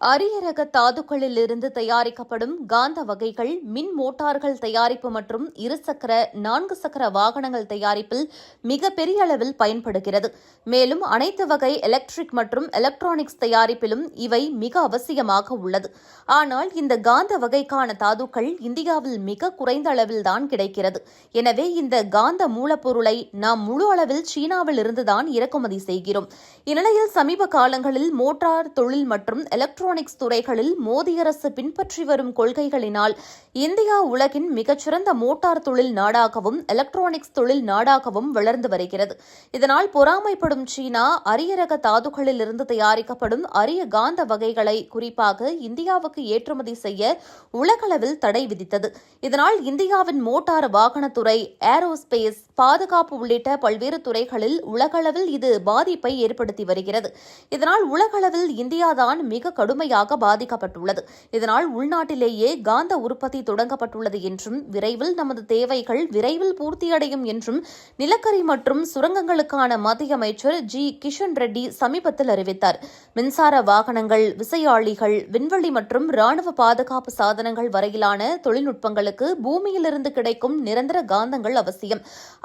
அரிய ரக தாதுக்களிலிருந்து தயாரிக்கப்படும் காந்த வகைகள் மின் மோட்டார்கள் தயாரிப்பு மற்றும் இருசக்கர நான்கு சக்கர வாகனங்கள் தயாரிப்பில் மிகப்பெரிய அளவில் பயன்படுகிறது. மேலும் அனைத்து வகை எலக்ட்ரிக் மற்றும் எலக்ட்ரானிக்ஸ் தயாரிப்பிலும் இவை மிக அவசியமாக உள்ளது. ஆனால் இந்த காந்த வகைக்கான தாதுக்கள் இந்தியாவில் மிக குறைந்த அளவில்தான் கிடைக்கிறது. எனவே இந்த காந்த மூலப்பொருளை நாம் முழு அளவில் சீனாவில் இருந்துதான் இறக்குமதி செய்கிறோம். இந்நிலையில் சமீப காலங்களில் மோட்டார் தொழில் மற்றும் எலக்ட்ரோ எலக்ட்ரானிக்ஸ் துறைகளில் மோடி அரசு பின்பற்றி வரும் கொள்கைகளினால் இந்தியா உலகின் மிகச்சிறந்த மோட்டார் தொழில் நாடாகவும் எலக்ட்ரானிக்ஸ் தொழில் நாடாகவும் வளர்ந்து வருகிறது. இதனால் பொறாமைப்படும் சீனா அரிய ரக தாதுகளில் இருந்து தயாரிக்கப்படும் அரிய காந்த வகைகளை குறிப்பாக இந்தியாவுக்கு ஏற்றுமதி செய்ய உலகளவில் தடை விதித்தது. இதனால் இந்தியாவின் மோட்டார் வாகனத்துறை ஏரோஸ்பேஸ் பாதுகாப்பு உள்ளிட்ட பல்வேறு துறைகளில் உலகளவில் இது பாதிப்பை ஏற்படுத்தி வருகிறது. இதனால் உலகளவில் இந்தியாதான் மிக கடுமையாக பாதிக்கப்பட்டுள்ளது. இதனால் உள்நாட்டிலேயே காந்த உற்பத்தி தொடங்கப்பட்டுள்ளது என்றும் விரைவில் நமது தேவைகள் விரைவில் பூர்த்தியடையும் என்றும் நிலக்கரி மற்றும் சுரங்கங்களுக்கான மத்திய அமைச்சர் ஜி. கிஷன் ரெட்டி சமீபத்தில் அறிவித்தார். மின்சார வாகனங்கள் விசையாழிகள் விண்வெளி மற்றும் ராணுவ பாதுகாப்பு சாதனங்கள் வரையிலான தொழில்நுட்பங்களுக்கு பூமியிலிருந்து கிடைக்கும் நிரந்தர காந்தங்கள் அவசியம்.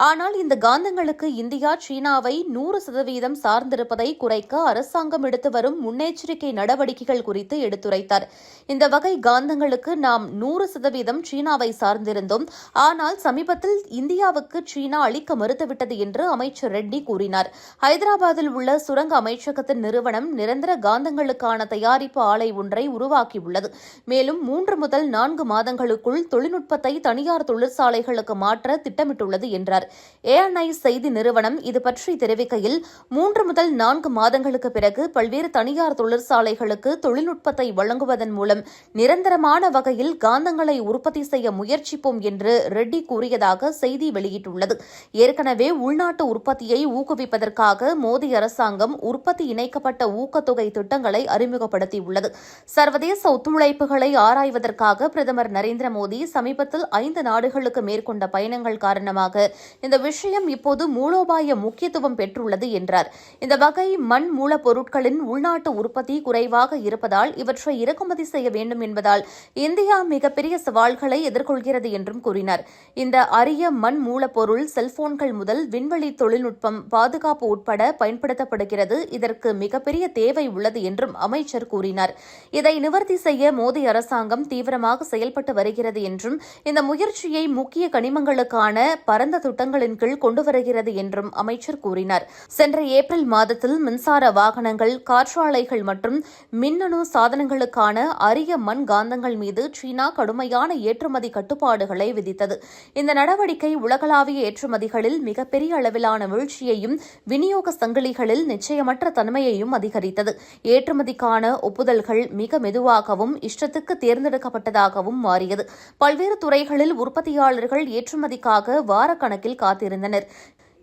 ஆனால் இந்த காந்தங்களுக்கு இந்தியா சீனாவை நூறு சதவீதம் சார்ந்திருப்பதை குறைக்க அரசாங்கம் எடுத்து வரும் முன்னெச்சரிக்கை நடவடிக்கைகள் குறித்து எடுத்துரைத்தார். இந்த வகை காந்தங்களுக்கு நாம் நூறு சதவீதம் சீனாவை சார்ந்திருந்தோம். ஆனால் சமீபத்தில் இந்தியாவுக்கு சீனா அளிக்க மறுத்துவிட்டது என்று அமைச்சர் ரெட்டி கூறினார். ஹைதராபாத்தில் உள்ள சுரங்க அமைச்சகத்தின் நிறுவனம் நிரந்தர காந்தங்களுக்கான தயாரிப்பு ஆலை ஒன்றை உருவாக்கியுள்ளது. மேலும் மூன்று முதல் நான்கு மாதங்களுக்குள் தொழில்நுட்பத்தை தனியார் தொழிற்சாலைகளுக்கு மாற்ற திட்டமிட்டுள்ளது என்றார். ஏஎன்ஐ செய்தி நிறுவனம் இது பற்றி தெரிவிக்கையில் மூன்று முதல் நான்கு மாதங்களுக்கு பிறகு பல்வேறு தனியார் தொழிற்சாலைகளுக்கு தொழில்நுட்பத்தை வழங்குவதன் மூலம் நிரந்தரமான வகையில் காந்தங்களை உற்பத்தி செய்ய முயற்சிப்போம் என்று ரெட்டி கூறியதாக செய்தி வெளியிட்டுள்ளது. ஏற்கனவே உள்நாட்டு உற்பத்தியை ஊக்குவிப்பதற்காக மோடி அரசாங்கம் உற்பத்தி இணைக்கப்பட்ட ஊக்கத்தொகை திட்டங்களை அறிமுகப்படுத்தியுள்ளது. சர்வதேச ஒத்துழைப்புகளை ஆராய்வதற்காக பிரதமர் நரேந்திர மோடி சமீபத்தில் ஐந்து நாடுகளுக்கு மேற்கொண்ட பயணங்கள் காரணமாக இந்த விஷயம் இப்போது மூலோபாய முக்கியத்துவம் பெற்றுள்ளது என்றார். இந்த வகை மண் மூலப்பொருட்களின் உள்நாட்டு உற்பத்தி குறைவாக இருப்பதால் இவற்றை இறக்குமதி செய்ய வேண்டும் என்பதால் இந்தியா மிகப்பெரிய சவால்களை எதிர்கொள்கிறது என்றும் கூறினார். இந்த அரிய மண் மூலப்பொருள் செல்போன்கள் முதல் விண்வெளி தொழில்நுட்பம் பாதுகாப்பு உட்பட பயன்படுத்தப்படுகிறது. இதற்கு மிகப்பெரிய தேவை உள்ளது என்றும் அமைச்சர் கூறினார். இதை நிவர்த்தி செய்ய மோடி அரசாங்கம் தீவிரமாக செயல்பட்டு வருகிறது என்றும் இந்த முயற்சியை முக்கிய கனிமங்களுக்கான பரந்த திட்டங்களின் கீழ் கொண்டு வருகிறது என்றும் அமைச்சர் கூறினார். சென்ற ஏப்ரல் மாதத்தில் மின்சார வாகனங்கள் காற்றாலைகள் மற்றும் மின்னணு சாதனங்களுக்கான அரிய மண் காந்தங்கள் மீது சீனா கடுமையான ஏற்றுமதி கட்டுப்பாடுகளை விதித்தது. இந்த நடவடிக்கை உலகளாவிய ஏற்றுமதிகளில் மிகப்பெரிய அளவிலான வீழ்ச்சியையும் விநியோக சங்கிலிகளில் நிச்சயமற்ற தன்மையையும் அதிகரித்தது. ஏற்றுமதிக்கான ஒப்புதல்கள் மிக மெதுவாகவும் இஷ்டத்துக்கு தேர்ந்தெடுக்கப்பட்டதாகவும் மாறியது. பல்வேறு துறைகளில் உற்பத்தியாளர்கள் ஏற்றுமதிக்காக வாரக்கணக்கில் காத்திருந்தனர்.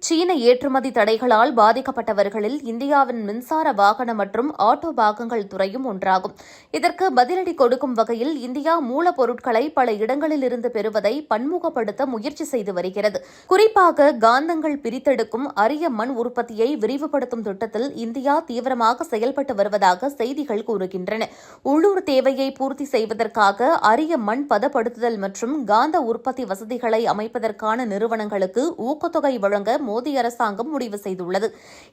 சீன ஏற்றுமதி தடைகளால் பாதிக்கப்பட்டவர்களில் இந்தியாவின் மின்சார வாகன மற்றும் ஆட்டோ பாகங்கள் துறையும் ஒன்றாகும். இதற்கு பதிலடி கொடுக்கும் வகையில் இந்தியா மூலப்பொருட்களை பல இடங்களில் இருந்து பெறுவதை பன்முகப்படுத்த முயற்சி செய்து வருகிறது. குறிப்பாக காந்தங்கள் பிரித்தெடுக்கும் அரிய மண் உற்பத்தியை விரிவுபடுத்தும் திட்டத்தில் இந்தியா தீவிரமாக செயல்பட்டு வருவதாக செய்திகள் கூறுகின்றன. உள்ளூர் தேவையை பூர்த்தி செய்வதற்காக அரிய மண் பதப்படுத்துதல் மற்றும் காந்த உற்பத்தி வசதிகளை அமைப்பதற்கான நிறுவனங்களுக்கு ஊக்கத்தொகை வழங்க மோடி அரசாங்கம் முடிவு செய்துள்ளது.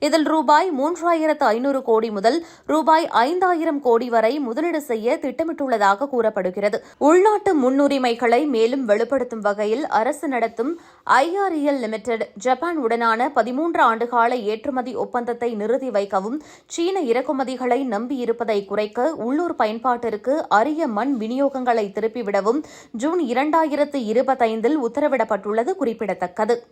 இதில் ரூபாய் மூன்றாயிரத்து ஐநூறு கோடி முதல் ரூபாய் ஐந்தாயிரம் கோடி வரை முதலீடு செய்ய திட்டமிட்டுள்ளதாக கூறப்படுகிறது. உள்நாட்டு முன்னுரிமைகளை மேலும் வெளிப்படுத்தும் வகையில் அரசு நடத்தும் ஐஆர்இஎல் லிமிடெட் ஜப்பான் உடனான பதிமூன்று ஆண்டுகால ஏற்றுமதி ஒப்பந்தத்தை நிறுத்தி வைக்கவும் சீன இறக்குமதிகளை நம்பியிருப்பதை குறைக்க உள்ளூர் பயன்பாட்டிற்கு அரிய மண் விநியோகங்களை திருப்பிவிடவும் ஜூன் இரண்டாயிரத்து இருபத்தைந்தில் உத்தரவிடப்பட்டுள்ளது குறிப்பிடத்தக்கது.